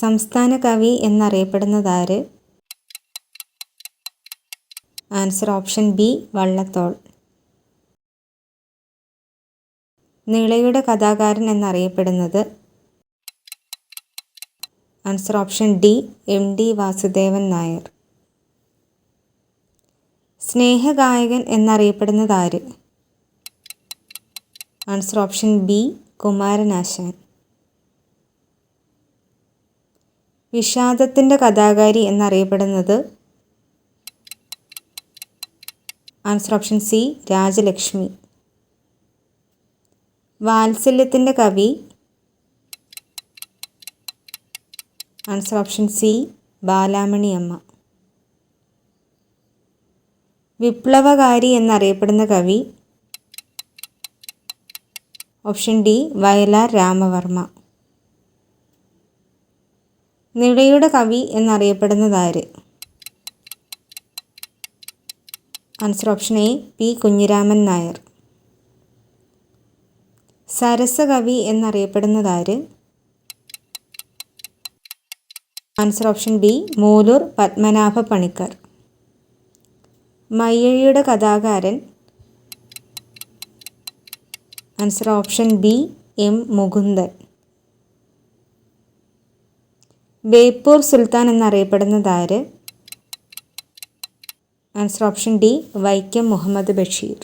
സംസ്ഥാന കവി എന്നറിയപ്പെടുന്നതാര്? Answer option B Vallathol. നീളയുടെ കഥാകാരൻ എന്നറിയപ്പെടുന്നത്? Answer option D M D Vasudevan Nair. സ്നേഹഗായകൻ എന്നറിയപ്പെടുന്നത് ആര് ആൻസർ ഓപ്ഷൻ ബി കുമാരനാശാൻ. വിഷാദത്തിന്റെ കഥാകാരി എന്നറിയപ്പെടുന്നത് ആൻസർ ഓപ്ഷൻ സി രാജലക്ഷ്മി. വാത്സല്യത്തിന്റെ കവി answer option C Balamani Amma വിപ്ലവകാരി എന്നറിയപ്പെടുന്ന കവി ഓപ്ഷൻ ഡി വയലാർ രാമവർമ്മ. നിളയുടെ കവി എന്നറിയപ്പെടുന്നതാര്? Answer option A P Kunhiraman Nair. സരസകവി എന്നറിയപ്പെടുന്നതാര്? Answer option B Mooloor Padmanabha Panicker മയ്യഴിയുടെ കഥാകാരൻ. Answer option B M Mukundan. Beypore Sultan എന്നറിയപ്പെടുന്നതാര് answer option D Vaikom Muhammad Basheer.